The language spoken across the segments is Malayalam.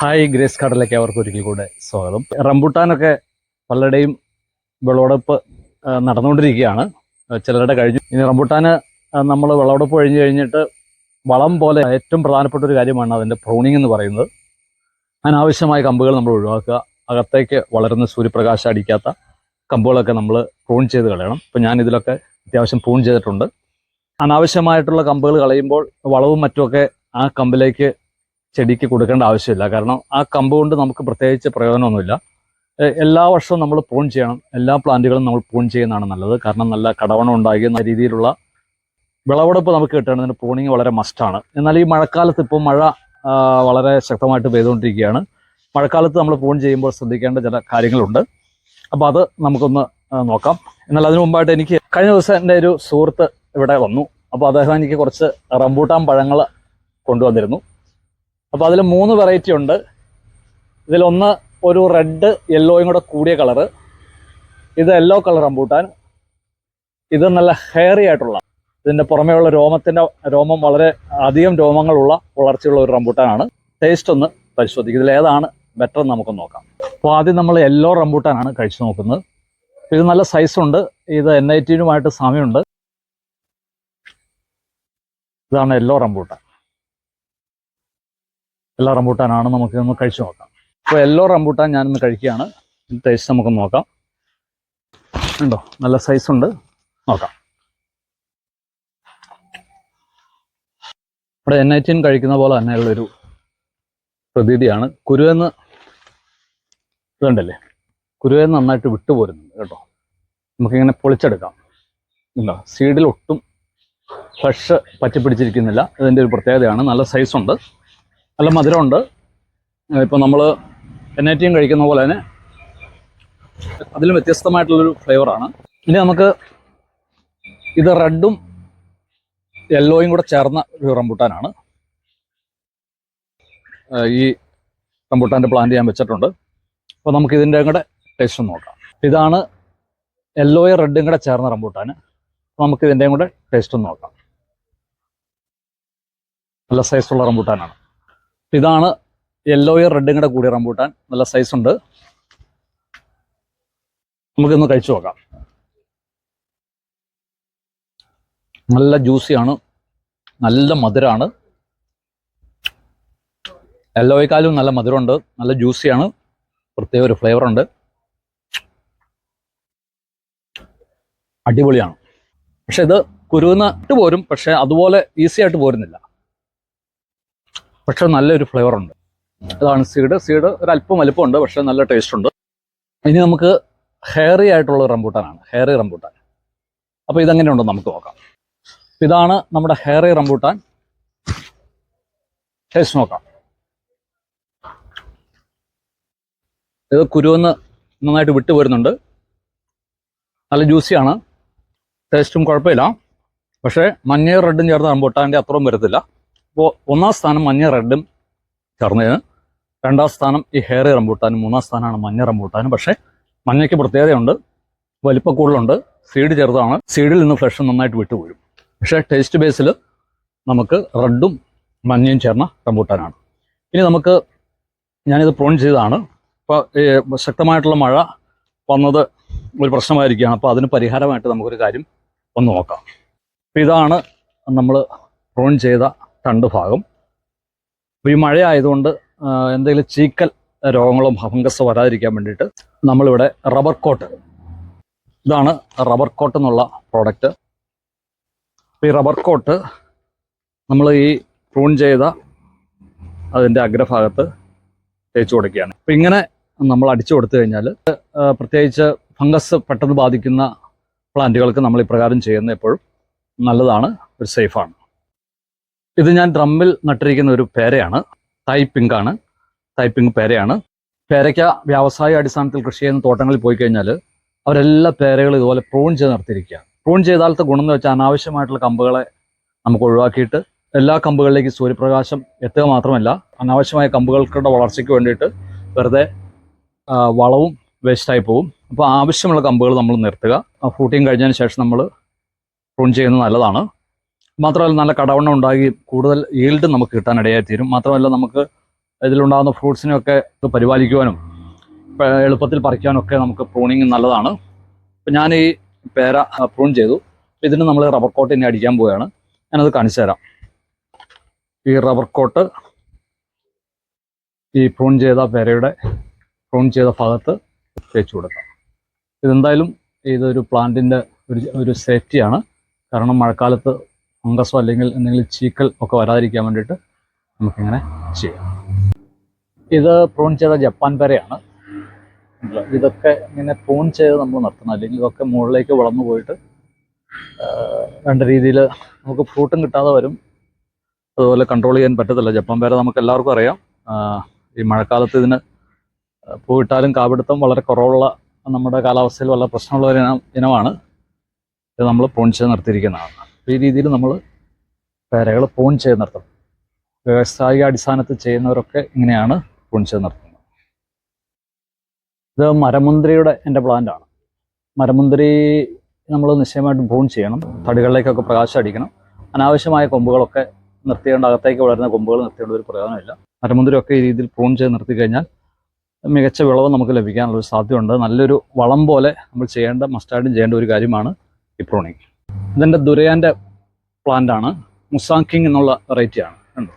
ഹായ് ഗ്രേസ് കാർഡിലേക്ക് അവർക്ക് ഒരിക്കൽ കൂടെ സ്വാഗതം. റംബുട്ടാനൊക്കെ പലരുടെയും വിളവെടുപ്പ് നടന്നുകൊണ്ടിരിക്കുകയാണ്. ചിലരുടെ കഴിഞ്ഞു. ഇനി റംബുട്ടാന് നമ്മൾ വിളവെടുപ്പ് കഴിഞ്ഞ് കഴിഞ്ഞിട്ട് വളം പോലെ ഏറ്റവും പ്രധാനപ്പെട്ട ഒരു കാര്യമാണ് അതിന്റെ പ്രൂണിംഗ് എന്ന് പറയുന്നത്. അനാവശ്യമായ കമ്പുകൾ നമ്മൾ ഒഴിവാക്കുക അകത്തേക്ക് വളരുന്ന സൂര്യപ്രകാശം അടിക്കാത്ത കമ്പുകളൊക്കെ നമ്മൾ പ്രൂൺ ചെയ്ത് കളയണം. ഇപ്പം ഞാൻ ഇതിലൊക്കെ അത്യാവശ്യം പ്രൂൺ ചെയ്തിട്ടുണ്ട്. അനാവശ്യമായിട്ടുള്ള കമ്പുകൾ കളയുമ്പോൾ വളവും മറ്റുമൊക്കെ ആ കമ്പിലേക്ക് ചെടിക്ക് കൊടുക്കേണ്ട ആവശ്യമില്ല. കാരണം ആ കമ്പ് കൊണ്ട് നമുക്ക് പ്രത്യേകിച്ച് പ്രയോജനമൊന്നുമില്ല. എല്ലാ വർഷവും നമ്മൾ പൂൺ ചെയ്യണം. എല്ലാ പ്ലാന്റുകളും നമ്മൾ പൂൺ ചെയ്യുന്നതാണ് നല്ലത്. കാരണം നല്ല കടവണം ഉണ്ടാകുന്ന രീതിയിലുള്ള വിളവെടുപ്പ് നമുക്ക് കിട്ടുന്നതിന് പൂണിങ് വളരെ മസ്റ്റാണ് എന്നാൽ ഈ മഴക്കാലത്ത് ഇപ്പോൾ മഴ വളരെ ശക്തമായിട്ട് പെയ്തുകൊണ്ടിരിക്കുകയാണ്. മഴക്കാലത്ത് നമ്മൾ പൂൺ ചെയ്യുമ്പോൾ ശ്രദ്ധിക്കേണ്ട ചില കാര്യങ്ങളുണ്ട്. അപ്പോൾ അത് നമുക്കൊന്ന് നോക്കാം. എന്നാൽ അതിനു മുമ്പായിട്ട് എനിക്ക് കഴിഞ്ഞ ദിവസം എന്റെ ഒരു സുഹൃത്ത് ഇവിടെ വന്നു. അപ്പോൾ അദ്ദേഹം എനിക്ക് കുറച്ച് റംബൂട്ടാൻ പഴങ്ങൾ കൊണ്ടുവന്നിരുന്നു. അപ്പോൾ അതിൽ മൂന്ന് വെറൈറ്റി ഉണ്ട്. ഇതിലൊന്ന് ഒരു റെഡ് യെല്ലോയും കൂടെ കൂടിയ കളറ് ഇത് യെല്ലോ കളർ റംബൂട്ടാൻ. ഇത് നല്ല ഹെയറി ആയിട്ടുള്ള ഇതിന്റെ പുറമേയുള്ള രോമത്തിന്റെ രോമം വളരെ അധികം രോമങ്ങളുള്ള വളർച്ചയുള്ള ഒരു റംബൂട്ടാനാണ്. ടേസ്റ്റ് ഒന്ന് പരിശോധിക്കും. ഇതിലേതാണ് ബെറ്റർ എന്ന് നമുക്ക് നോക്കാം. അപ്പോൾ ആദ്യം നമ്മൾ യെല്ലോ റംബൂട്ടാനാണ് കഴിച്ചു നോക്കുന്നത്. ഇത് നല്ല സൈസുണ്ട് ഇത് എൻ ഐ ടിനുമായിട്ട് സാമ്യമുണ്ട്. ഇതാണ് യെല്ലോ റംബൂട്ടാൻ. യെല്ലോ റംബൂട്ടാനാണ് നമുക്ക് ഒന്ന് കഴിച്ചു നോക്കാം. അപ്പോൾ എല്ലോ റംബൂട്ടാൻ ഞാനൊന്ന് കഴിക്കുകയാണ്. ടേസ്റ്റ് നമുക്ക് നോക്കാം. ഉണ്ടോ? നല്ല സൈസ് ഉണ്ട്. നോക്കാം. ഇവിടെ എൻ ഐ ടിൻ കഴിക്കുന്ന പോലെ തന്നെയുള്ളൊരു പ്രതീതിയാണ്. കുരുവെന്ന് ഇതുണ്ടല്ലേ? കുരുവെന്ന് നന്നായിട്ട് വിട്ടുപോരുന്നുണ്ട് കേട്ടോ. നമുക്കിങ്ങനെ പൊളിച്ചെടുക്കാം. ഉണ്ടോ? സീഡിൽ ഒട്ടും ഫ്രഷ് പച്ചപ്പിടിച്ചിരിക്കുന്നില്ല ഇതിന്റെ ഒരു പ്രത്യേകതയാണ്. നല്ല സൈസുണ്ട് നല്ല മധുരമുണ്ട്. ഇപ്പം നമ്മൾ ഐ കഴിക്കുന്ന പോലെ തന്നെ അതിലും വ്യത്യസ്തമായിട്ടുള്ളൊരു ഫ്ലേവറാണ്. ഇനി നമുക്ക് ഇത് റെഡും യെല്ലോയും കൂടെ ചേർന്ന ഒരു റംബുട്ടാനാണ്. ഈ റംബുട്ടാന്റെ പ്ലാന്റ് ഞാൻ വെച്ചിട്ടുണ്ട്. അപ്പോൾ നമുക്ക് ഇതിന്റെ കൂടെ ടേസ്റ്റ് ഒന്ന് നോക്കാം. ഇതാണ് യെല്ലോയും റെഡും കൂടെ ചേർന്ന റംബുട്ടാൻ നമുക്ക് ഇതിന്റെയും കൂടെ ടേസ്റ്റ് ഒന്ന് നോക്കാം. നല്ല സൈസുള്ള റംബൂട്ടാനാണ്. ഇതാണ് യെല്ലോയും റെഡും കൂടെ കൂടിയ റംബൂട്ടാൻ. നല്ല സൈസ് ഉണ്ട്. നമുക്കിന്ന് കഴിച്ചു നോക്കാം. നല്ല ജ്യൂസിയാണ് നല്ല മധുരമാണ് യെല്ലോയേക്കാളും നല്ല മധുരമുണ്ട്. നല്ല ജ്യൂസിയാണ് പ്രത്യേക ഒരു ഫ്ലേവർ ഉണ്ട്. അടിപൊളിയാണ്. പക്ഷെ ഇത് കുരുന്ന് പോരും. പക്ഷെ അതുപോലെ ഈസി ആയിട്ട് പോരുന്നില്ല. പക്ഷെ നല്ലൊരു ഫ്ലേവർ ഉണ്ട്. അതാണ് സീഡ് സീഡ് ഒരു അല്പം വലുപ്പമുണ്ട് പക്ഷെ നല്ല ടേസ്റ്റ് ഉണ്ട്. ഇനി നമുക്ക് ഹെയറി ആയിട്ടുള്ള റംബൂട്ടാനാണ്. Hairy rambutan. അപ്പോൾ ഇതെങ്ങനെയുണ്ടെന്ന് നമുക്ക് നോക്കാം. ഇതാണ് നമ്മുടെ ഹെയറി റംബൂട്ടാൻ. ടേസ്റ്റ് നോക്കാം. ഇത് കുരുവെന്ന് നന്നായിട്ട് വിട്ടു വരുന്നുണ്ട്. നല്ല ജ്യൂസിയാണ് ടേസ്റ്റും കുഴപ്പമില്ല. പക്ഷേ മഞ്ഞയും റെഡും ചേർന്ന റംബൂട്ടാന്റെ അത്രയും വരത്തില്ല. അപ്പോൾ ഒന്നാം സ്ഥാനം മഞ്ഞ റെഡും ചേർന്നതിന് രണ്ടാം സ്ഥാനം ഈ ഹെയർ റംബൂട്ടാനും മൂന്നാം സ്ഥാനമാണ് മഞ്ഞ റംബൂട്ടാനും. പക്ഷേ മഞ്ഞയ്ക്ക് പ്രത്യേകതയുണ്ട് വലിപ്പ കൂടുതലുണ്ട് സീഡ് ചെറുതാണ്. സീഡിൽ നിന്ന് ഫ്ലഷ് നന്നായിട്ട് വിട്ടുപോരും പക്ഷേ ടേസ്റ്റ് ബേസിൽ നമുക്ക് റെഡും മഞ്ഞയും ചേർന്ന റംബൂട്ടാനാണ്. ഇനി നമുക്ക് ഞാനിത് പ്രോൺ ചെയ്തതാണ്. ഇപ്പോൾ ശക്തമായിട്ടുള്ള മഴ വന്നത് ഒരു പ്രശ്നമായിരിക്കുകയാണ്. അപ്പോൾ അതിന് പരിഹാരമായിട്ട് നമുക്കൊരു കാര്യം ഒന്ന് നോക്കാം. അപ്പോൾ ഇതാണ് നമ്മൾ പ്രോൺ ചെയ്ത തണ്ട് ഭാഗം. അപ്പോൾ ഈ മഴ ആയതുകൊണ്ട് എന്തെങ്കിലും ചീക്കൽ രോഗങ്ങളും ഫംഗസോ വരാതിരിക്കാൻ വേണ്ടിയിട്ട് നമ്മളിവിടെ റബ്ബർ കോട്ട്. ഇതാണ് റബ്ബർ കോട്ട് എന്നുള്ള പ്രോഡക്റ്റ് ഈ റബ്ബർ കോട്ട് നമ്മൾ ഈ പ്രൂൺ ചെയ്ത അതിന്റെ അഗ്രഭാഗത്ത് തേച്ച് കൊടുക്കുകയാണ്. അപ്പം ഇങ്ങനെ നമ്മൾ അടിച്ചു കൊടുത്തു കഴിഞ്ഞാൽ പ്രത്യേകിച്ച് ഫംഗസ് പെട്ടെന്ന് ബാധിക്കുന്ന പ്ലാന്റുകൾക്ക് നമ്മൾ ഇപ്രകാരം ചെയ്യുന്ന എപ്പോഴും നല്ലതാണ് ഒരു സേഫാണ് ഇത് ഞാൻ ഡ്രമ്മിൽ നട്ടിരിക്കുന്ന ഒരു പേരയാണ്. ആണ്. തൈ പിങ്ക് പേരയാണ്. പേരയ്ക്ക വ്യാവസായിക അടിസ്ഥാനത്തിൽ കൃഷി ചെയ്യുന്ന തോട്ടങ്ങളിൽ പോയി കഴിഞ്ഞാൽ അവരെല്ലാ പേരകളും ഇതുപോലെ പ്രൂൺ ചെയ്ത് നിർത്തിയിരിക്കുക പ്രൂൺ ചെയ്താലത്തെ ഗുണം എന്ന് വെച്ചാൽ അനാവശ്യമായിട്ടുള്ള കമ്പുകളെ നമുക്ക് ഒഴിവാക്കിയിട്ട് എല്ലാ കമ്പുകളിലേക്ക് സൂര്യപ്രകാശം എത്തുക മാത്രമല്ല അനാവശ്യമായ കമ്പുകൾക്കുടെ വളർച്ചയ്ക്ക് വേണ്ടിയിട്ട് വെറുതെ വളവും വേസ്റ്റായി പോവും. അപ്പോൾ ആവശ്യമുള്ള കമ്പുകൾ നമ്മൾ നിർത്തുക. ആ ഫ്രൂട്ടിങ് കഴിഞ്ഞതിന് ശേഷം നമ്മൾ പ്രൂൺ ചെയ്യുന്നത് നല്ലതാണ്. മാത്രമല്ല നല്ല കടവണ്ണം ഉണ്ടാകുകയും കൂടുതൽ ഈൽഡ് നമുക്ക് കിട്ടാനിടയായി തീരും. മാത്രമല്ല നമുക്ക് ഇതിലുണ്ടാകുന്ന ഫ്രൂട്ട്സിനെയൊക്കെ പരിപാലിക്കുവാനും എളുപ്പത്തിൽ പറിക്കാനും ഒക്കെ നമുക്ക് പ്രൂണിങ് നല്ലതാണ്. ഇപ്പം ഞാൻ ഈ പേര പ്രൂൺ ചെയ്തു. ഇതിന് നമ്മൾ റബ്ബർ കോട്ട് ഇനി അടിക്കാൻ പോവുകയാണ്. ഞാനത് കാണിച്ചു തരാം. ഈ റബ്ബർ കോട്ട് ഈ പ്രൂൺ ചെയ്ത പേരയുടെ പ്രൂൺ ചെയ്ത ഭാഗത്ത് തേച്ച് കൊടുക്കാം. ഇതെന്തായാലും ഇതൊരു പ്ലാന്റിന്റെ ഒരു ഒരു സേഫ്റ്റിയാണ് കാരണം മഴക്കാലത്ത് ഫംഗസോ അല്ലെങ്കിൽ എന്തെങ്കിലും ചീക്കൽ ഒക്കെ വരാതിരിക്കാൻ വേണ്ടിയിട്ട് നമുക്കിങ്ങനെ ചെയ്യാം. ഇത് പ്രൂൺ ചെയ്ത ജപ്പാൻ പേരയാണ്. ഇതൊക്കെ ഇങ്ങനെ പ്രൂൺ ചെയ്ത് നമ്മൾ നിർത്തണം അല്ലെങ്കിൽ ഇതൊക്കെ മുകളിലേക്ക് വളർന്നു പോയിട്ട് രണ്ട് രീതിയിൽ നമുക്ക് ഫ്രൂട്ടും കിട്ടാതെ വരും. അതുപോലെ കൺട്രോൾ ചെയ്യാൻ പറ്റത്തില്ല. ജപ്പാൻ പേര നമുക്ക് എല്ലാവർക്കും അറിയാം. ഈ മഴക്കാലത്ത് ഇതിന് പൂവിട്ടാലും കാപിടുത്തം വളരെ കുറവുള്ള നമ്മുടെ കാലാവസ്ഥയിൽ വളരെ പ്രശ്നമുള്ള ഒരു ഇനം ഇനമാണ്. ഇത് നമ്മൾ പ്രൂൺ ചെയ്ത് നിർത്തിയിരിക്കുന്നതാണ് ഈ രീതിയിൽ നമ്മൾ പേരകൾ പൂൺ ചെയ്ത് നിർത്തണം വ്യവസായിക അടിസ്ഥാനത്തിൽ ചെയ്യുന്നവരൊക്കെ ഇങ്ങനെയാണ് പൂൺ ചെയ്ത് നിർത്തുന്നത് ഇത് മരമുന്തിരിയുടെ എന്റെ പ്ലാന്റാണ് മരമുന്തിരി നമ്മൾ നിശ്ചയമായിട്ട് പൂൺ ചെയ്യണം. തടികളിലേക്കൊക്കെ പ്രകാശം അടിക്കണം. അനാവശ്യമായ കൊമ്പുകളൊക്കെ നിർത്തിയേണ്ട അകത്തേക്ക് വളരുന്ന കൊമ്പുകൾ നിർത്തിയേണ്ട ഒരു പ്രയോജനമില്ല. മരമുന്തിരി ഒക്കെ ഈ രീതിയിൽ പൂൺ ചെയ്ത് നിർത്തി കഴിഞ്ഞാൽ മികച്ച വിളവ് നമുക്ക് ലഭിക്കാനുള്ള ഒരു സാധ്യതയുണ്ട്. നല്ലൊരു വളം പോലെ നമ്മൾ ചെയ്യേണ്ട മസ്റ്റാർഡും ചെയ്യേണ്ട ഒരു കാര്യമാണ് ഈ പ്രൂണിങ് ഇതിന്റെ ദുരയാന്റെ പ്ലാന്റ് ആണ്. മുസാങ്കിങ് എന്നുള്ള വെറൈറ്റി ആണ് കണ്ടോ?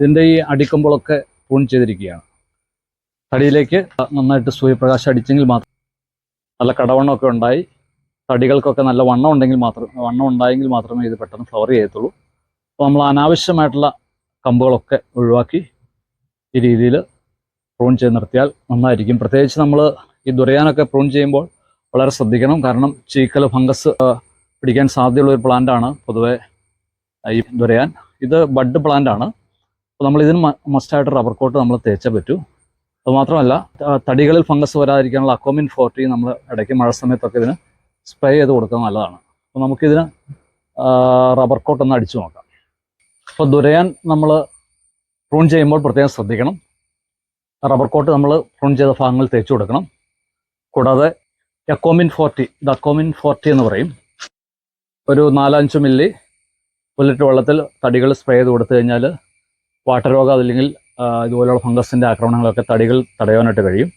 ഇതിന്റെ ഈ അടിക്കുമ്പോളൊക്കെ പൂൺ ചെയ്തിരിക്കുകയാണ്. തടിയിലേക്ക് നന്നായിട്ട് സൂര്യപ്രകാശം അടിച്ചെങ്കിൽ മാത്രം നല്ല കടവണ്ണമൊക്കെ ഉണ്ടായി. തടികൾക്കൊക്കെ നല്ല വണ്ണം ഉണ്ടെങ്കിൽ മാത്രം വണ്ണം ഉണ്ടായെങ്കിൽ മാത്രമേ ഇത് പെട്ടെന്ന് ഫ്ലവർ ചെയ്യത്തുള്ളൂ. അപ്പോൾ നമ്മൾ അനാവശ്യമായിട്ടുള്ള കമ്പുകളൊക്കെ ഒഴിവാക്കി ഈ രീതിയിൽ പ്രൂൺ ചെയ്ത് നിർത്തിയാൽ നന്നായിരിക്കും. പ്രത്യേകിച്ച് നമ്മൾ ഈ ദുരയാനൊക്കെ പ്രൂൺ ചെയ്യുമ്പോൾ വളരെ ശ്രദ്ധിക്കണം. കാരണം ചീക്കൽ ഫംഗസ് പിടിക്കാൻ സാധ്യതയുള്ള ഒരു പ്ലാന്റ് ആണ് പൊതുവെ ഈ ദുരയാൻ. ഇത് ബഡ് പ്ലാന്റ് ആണ്. അപ്പോൾ നമ്മൾ ഇതിന് മസ്റ്റായിട്ട് റബ്ബർ കോട്ട് നമ്മൾ തേച്ചേ പറ്റൂ. അതുമാത്രമല്ല മാത്രമല്ല തടികളിൽ ഫംഗസ് വരാതിരിക്കാനുള്ള അക്കോമിൻ ഫോർട്ടി നമ്മൾ ഇടയ്ക്ക് മഴ സമയത്തൊക്കെ ഇതിന് സ്പ്രേ ചെയ്ത് കൊടുക്കുന്നത് നല്ലതാണ്. അപ്പോൾ നമുക്കിതിന് റബ്ബർ കോട്ട് ഒന്ന് അടിച്ചു നോക്കാം. അപ്പോൾ ദുരയാൻ നമ്മൾ പ്രൂൺ ചെയ്യുമ്പോൾ പ്രത്യേകം ശ്രദ്ധിക്കണം. റബ്ബർ കോട്ട് നമ്മൾ പ്രൂൺ ചെയ്ത ഭാഗങ്ങൾ തേച്ചു കൊടുക്കണം. കൂടാതെ Akomin forty the Akomin forty എന്ന് പറയും. ഒരു നാലഞ്ച് മില്ലി പുല്ലറ്റ് വെള്ളത്തിൽ തടികൾ സ്പ്രേ ചെയ്ത് കൊടുത്തു കഴിഞ്ഞാൽ വാട്ടരോഗം അല്ലെങ്കിൽ ഇതുപോലെയുള്ള ഫംഗസിന്റെ ആക്രമണങ്ങളൊക്കെ തടികൾ തടയാനായിട്ട് കഴിയും.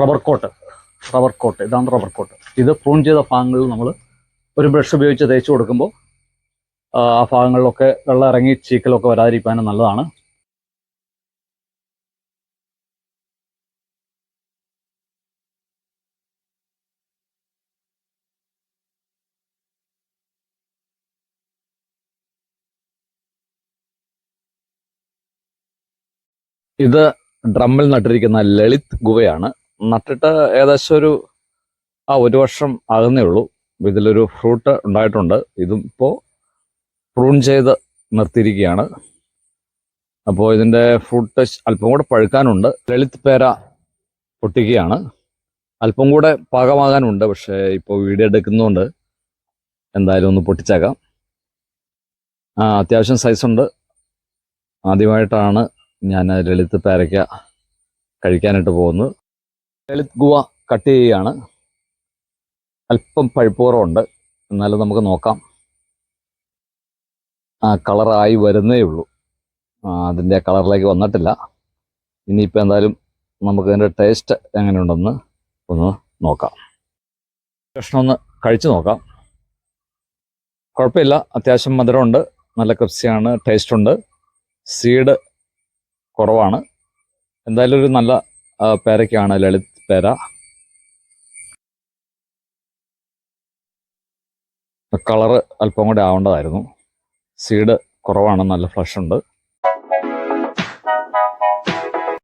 Rubber coat. Rubber coat. ഇതാണ് റബ്ബർ കോട്ട്. ഇത് പ്രൂൺ ചെയ്ത ഭാഗങ്ങളിൽ നമ്മൾ ഒരു ബ്രഷ് ഉപയോഗിച്ച് തേച്ച് കൊടുക്കുമ്പോൾ ആ ഭാഗങ്ങളിലൊക്കെ വെള്ളം ഇറങ്ങി ചീക്കലൊക്കെ വരാതിരിക്കാനും നല്ലതാണ്. ഇത് ഡ്രമ്മിൽ നട്ടിരിക്കുന്ന ലളിത് ഗുവയാണ് നട്ടിട്ട് ഏകദേശം ഒരു ആ ഒരു വർഷം ആകുന്നേ ഉള്ളൂ. ഇതിലൊരു ഫ്രൂട്ട് ഉണ്ടായിട്ടുണ്ട്. ഇതും ഇപ്പോൾ പ്രൂൺ ചെയ്ത് നിർത്തിയിരിക്കുകയാണ്. അപ്പോൾ ഇതിന്റെ ഫ്രൂട്ട് അല്പം കൂടെ പഴുക്കാനുണ്ട്. ലളിത് പേര പൊട്ടിക്കുകയാണ്. അല്പം കൂടെ പാകമാകാനുണ്ട് പക്ഷേ ഇപ്പോൾ വീഡിയോ എടുക്കുന്നതുകൊണ്ട് എന്തായാലും ഒന്ന് പൊട്ടിച്ചേക്കാം. ആ അത്യാവശ്യം സൈസുണ്ട് ആദ്യമായിട്ടാണ് ഞാൻ ലളിത് പേരയ്ക്ക കഴിക്കാനായിട്ട് പോകുന്നു. ലളിത് ഗുവ കട്ട് ചെയ്യുകയാണ്. അല്പം പഴുപ്പുറമുണ്ട് എന്നാലും നമുക്ക് നോക്കാം. ആ കളറായി വരുന്നേ ഉള്ളൂ. അതിന്റെ കളറിലേക്ക് വന്നിട്ടില്ല. ഇനിയിപ്പോൾ എന്തായാലും നമുക്ക് അതിന്റെ ടേസ്റ്റ് എങ്ങനെയുണ്ടെന്ന് ഒന്ന് നോക്കാം. കഷ്ണം ഒന്ന് കഴിച്ചു നോക്കാം. കുഴപ്പമില്ല. അത്യാവശ്യം മധുരമുണ്ട്. നല്ല ക്രിപ്സിയാണ് ടേസ്റ്റ് ഉണ്ട്. സീഡ് കുറവാണ്. എന്തായാലും ഒരു നല്ല പേരയ്ക്കാണ് ലളിത് പേര. കളറ് അല്പം കൂടെ ആവേണ്ടതായിരുന്നു. സീഡ് കുറവാണ് നല്ല ഫ്ലഷ് ഉണ്ട്.